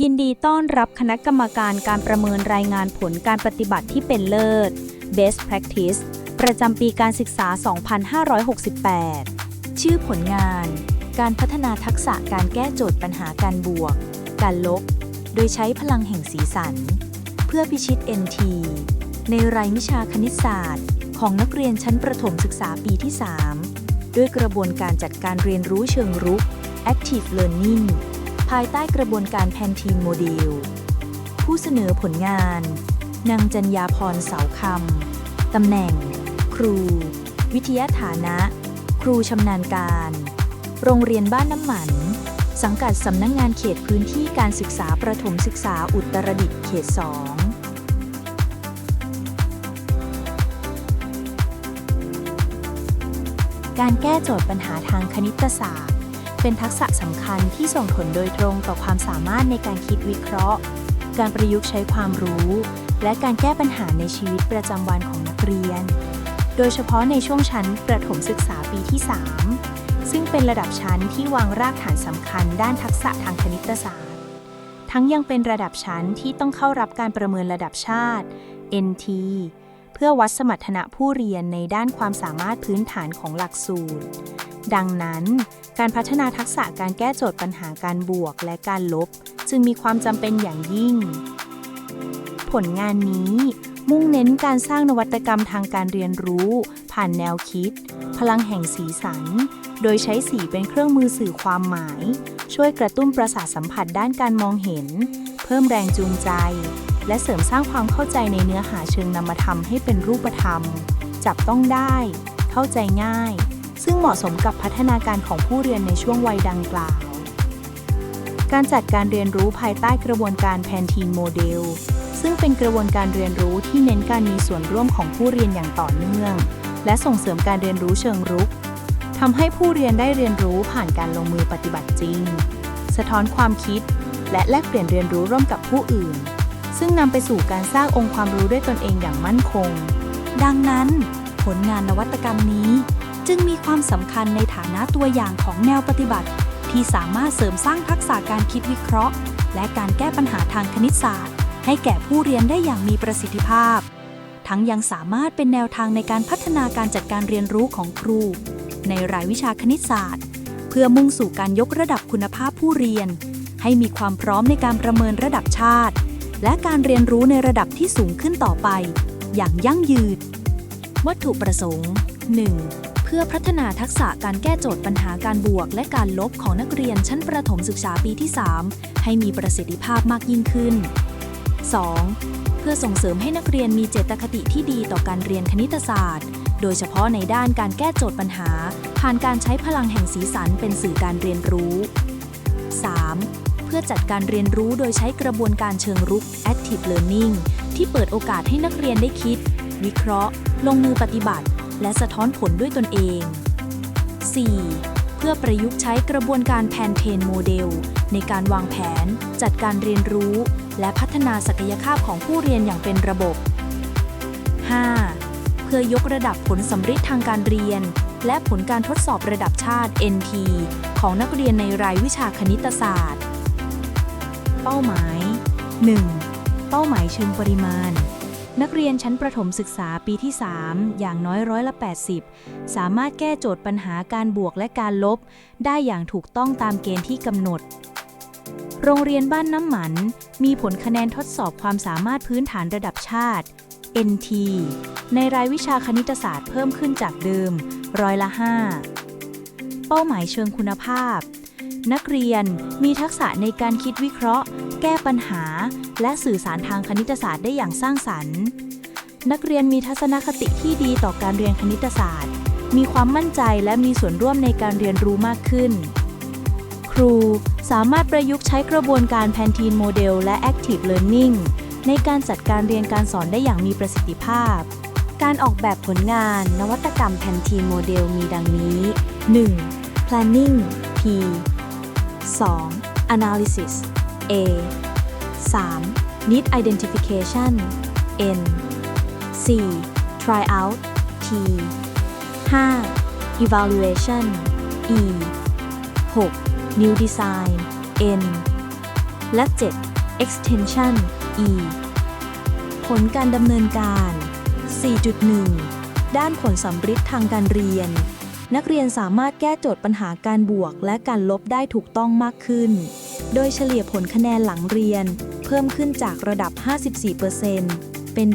ยินดีต้อนรับคณะกรรมการการประเมินรายงานผลการปฏิบัติที่เป็นเลิศ Best Practice ประจำปีการศึกษา 2568 ชื่อผลงาน การพัฒนาทักษะการแก้โจทย์ปัญหาการบวก การลบ โดยใช้พลังแห่งสีสัน เพื่อพิชิต NT ในรายวิชาคณิตศาสตร์ ของนักเรียนชั้นประถมศึกษาปีที่ 3 ด้วยกระบวนการจัดการเรียนรู้เชิงรุก Active Learning ภายใต้กระบวนการแพนทีนโมเดล ผู้เสนอผลงาน นางจัญญาพรเสาคำ ตำแหน่ง ครู วิทยาฐานะ ครูชำนาญการ โรงเรียนบ้านน้ำหมัน สังกัดสำนักงงานเขตพื้นที่การศึกษาประถมศึกษาอุตรดิตถ์เขต 2การแก้โจทย์ปัญหาทางคณิตศาสตร์ เป็นทักษะสำคัญที่ส่งผลโดยตรงต่อความสามารถในการคิดวิเคราะห์ การประยุกต์ใช้ความรู้ และการแก้ปัญหาในชีวิตประจำวันของนักเรียน โดยเฉพาะในช่วงชั้นประถมศึกษาปีที่ 3 ซึ่งเป็นระดับชั้นที่วางรากฐานสำคัญด้านทักษะทางคณิตศาสตร์ทั้งยังเป็นระดับชั้นที่ต้องเข้ารับการประเมินระดับชาติ NT เพื่อวัดสมรรถนะผู้เรียนในด้านความสามารถพื้นฐานของหลักสูตร ดังนั้น การพัฒนาทักษะการแก้โจทย์ปัญหาการบวกและการลบ จึงมีความจำเป็นอย่างยิ่ง ผลงานนี้มุ่งเน้นการสร้างนวัตกรรมทางการเรียนรู้ ผ่านแนวคิด พลังแห่งสีสัน โดยใช้สีเป็นเครื่องมือสื่อความหมาย ช่วยกระตุ้นประสาทสัมผัสด้านการมองเห็น เพิ่มแรงจูงใจ และเสริมสร้างความเข้าใจในเนื้อหาเชิงนามธรรมให้เป็นรูปธรรม จับต้องได้ เข้าใจง่าย ซึ่งเหมาะสมกับพัฒนาการของผู้เรียนในช่วงวัยดังกล่าว การจัดการเรียนรู้ภายใต้กระบวนการแพนทีนโมเดล ซึ่งเป็นกระบวนการเรียนรู้ที่เน้นการมีส่วนร่วมของผู้เรียนอย่างต่อเนื่อง และส่งเสริมการเรียนรู้เชิงรุกทำให้ผู้เรียนได้เรียนรู้ผ่านการลงมือปฏิบัติจริง สะท้อนความคิด และแลกเปลี่ยนเรียนรู้ร่วมกับผู้อื่น ซึ่งนำไปสู่การสร้างองค์ความรู้ด้วยตนเองอย่างมั่นคง ดังนั้น ผลงานนวัตกรรมนี้ จึงมีความสำคัญในฐานะตัวอย่างของแนวปฏิบัติ ที่สามารถเสริมสร้างทักษะการคิดวิเคราะห์ และการแก้ปัญหาทางคณิตศาสตร์ ให้แก่ผู้เรียนได้อย่างมีประสิทธิภาพ ทั้งยังสามารถเป็นแนวทางในการพัฒนาการจัดการเรียนรู้ของครู ในรายวิชาคณิตศาสตร์ เพื่อมุ่งสู่การยกระดับคุณภาพผู้เรียน ให้มีความพร้อมในการประเมินระดับชาติ และการเรียนรู้ในระดับที่สูงขึ้นต่อไป อย่างยั่งยืนวัตถุประสงค์ 1. เพื่อพัฒนาทักษะการแก้โจทย์ปัญหาการบวก และการลบของนักเรียนชั้นประถมศึกษาปีที่ 3 ให้มีประสิทธิภาพมากยิ่งขึ้น 2. เพื่อส่งเสริมให้นักเรียนมีเจตคติที่ดีต่อการเรียนคณิตศาสตร์ โดยเฉพาะในด้านการแก้โจทย์ปัญหา ผ่านการใช้พลังแห่งสีสันเป็นสื่อการเรียนรู้ 3. เพื่อจัดการเรียนรู้โดยใช้กระบวนการเชิงรุก active learning ที่เปิดโอกาสให้นักเรียนได้คิด วิเคราะห์ ลงมือปฏิบัติ และสะท้อนผลด้วยตนเอง 4. เพื่อประยุกต์ใช้กระบวนการแพนเทนโมเดล ในการวางแผน จัดการเรียนรู้ และพัฒนาศักยภาพของผู้เรียนอย่างเป็นระบบ 5. เพื่อยกระดับผลสำฤทธิ์ทางการเรียน และผลการทดสอบระดับชาติ NT ของนักเรียนในรายวิชาคณิตศาสตร์ เป้าหมาย 1. เป้าหมายเชิงปริมาณ นักเรียนชั้นประถมศึกษาปีที่ 3 อย่างน้อยร้อยละ 80 สามารถแก้โจทย์ปัญหาการบวกและการลบ ได้อย่างถูกต้องตามเกณฑ์ที่กำหนด โรงเรียนบ้านน้ำหมัน มีผลคะแนนทดสอบความสามารถพื้นฐานระดับชาติ NT ในรายวิชาคณิตศาสตร์เพิ่มขึ้นจากเดิม ร้อยละ 5 เป้าหมายเชิงคุณภาพ นักเรียนมีทักษะในการคิดวิเคราะห์ แก้ปัญหา และสื่อสารทางคณิตศาสตร์ได้อย่างสร้างสรรค์ นักเรียนมีทัศนคติที่ดีต่อการเรียนคณิตศาสตร์ มีความมั่นใจและมีส่วนร่วมในการเรียนรู้มากขึ้น ครูสามารถประยุกต์ใช้กระบวนการแพนทีนโมเดลและ Active Learning ในการจัดการเรียนการสอนได้อย่างมีประสิทธิภาพ การออกแบบผลงานนวัตกรรมแพนทีนโมเดลมีดังนี้ 1. planning P 2. analysis A 3. need identification N 4. try out T 5. evaluation E 6. new design N และ 7. extension E ผลการดำเนินการ 4.1 ด้านผลสัมฤทธิ์ทางการเรียน นักเรียนสามารถแก้โจทย์ปัญหาการบวกและการลบได้ถูกต้องมากขึ้น โดยเฉลี่ยผลคะแนนหลังเรียน เพิ่มขึ้นจากระดับ 54%เป็น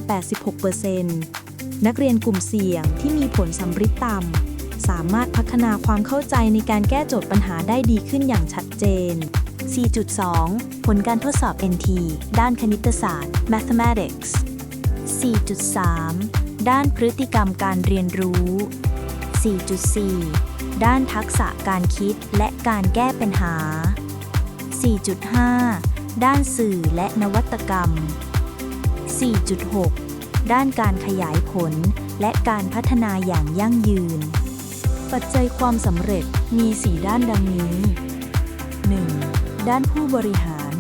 86%นักเรียนกลุ่มเสี่ยงที่มีผลสัมฤทธิ์ต่ำ สามารถพัฒนาความเข้าใจในการแก้โจทย์ปัญหาได้ดีขึ้นอย่างชัดเจน 4.2 ผลการทดสอบ NT ด้านคณิตศาสตร์ Mathematics 4.3 ด้านพฤติกรรมการเรียนรู้ 4.4 ด้านทักษะการคิดและการแก้ปัญหา 4.5 ด้านสื่อและนวัตกรรม 4.6 ด้านการขยายผลและการพัฒนาอย่างยั่งยืน ปัจจัยความสำเร็จมี 4 ด้านดังนี้ 1. ด้านผู้บริหาร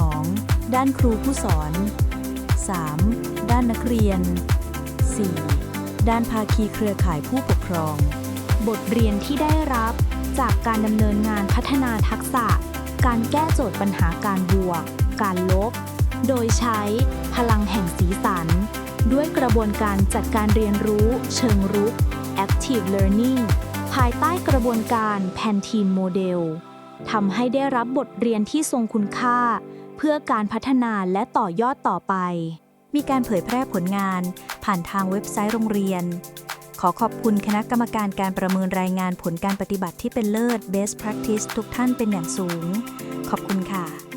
2. ด้านครูผู้สอน 3. ด้านนักเรียน 4. ด้านภาคีเครือข่ายผู้ปกครอง บทเรียนที่ได้รับจากการดำเนินงานพัฒนาทักษะ การแก้โจทย์ปัญหาการบวก การลบ โดยใช้พลังแห่งสีสัน ด้วยกระบวนการจัดการเรียนรู้เชิงรุก Active Learning ภายใต้กระบวนการ Pantene Model ทำให้ได้รับบทเรียนที่ทรงคุณค่า เพื่อการพัฒนาและต่อยอดต่อไป มีการเผยแพร่ผลงาน ผ่านทางเว็บไซต์โรงเรียน ขอขอบคุณคณะกรรมการการประเมินรายงานผลการปฏิบัติที่เป็นเลิศ Best Practice ทุกท่านเป็นอย่างสูง ขอบคุณค่ะ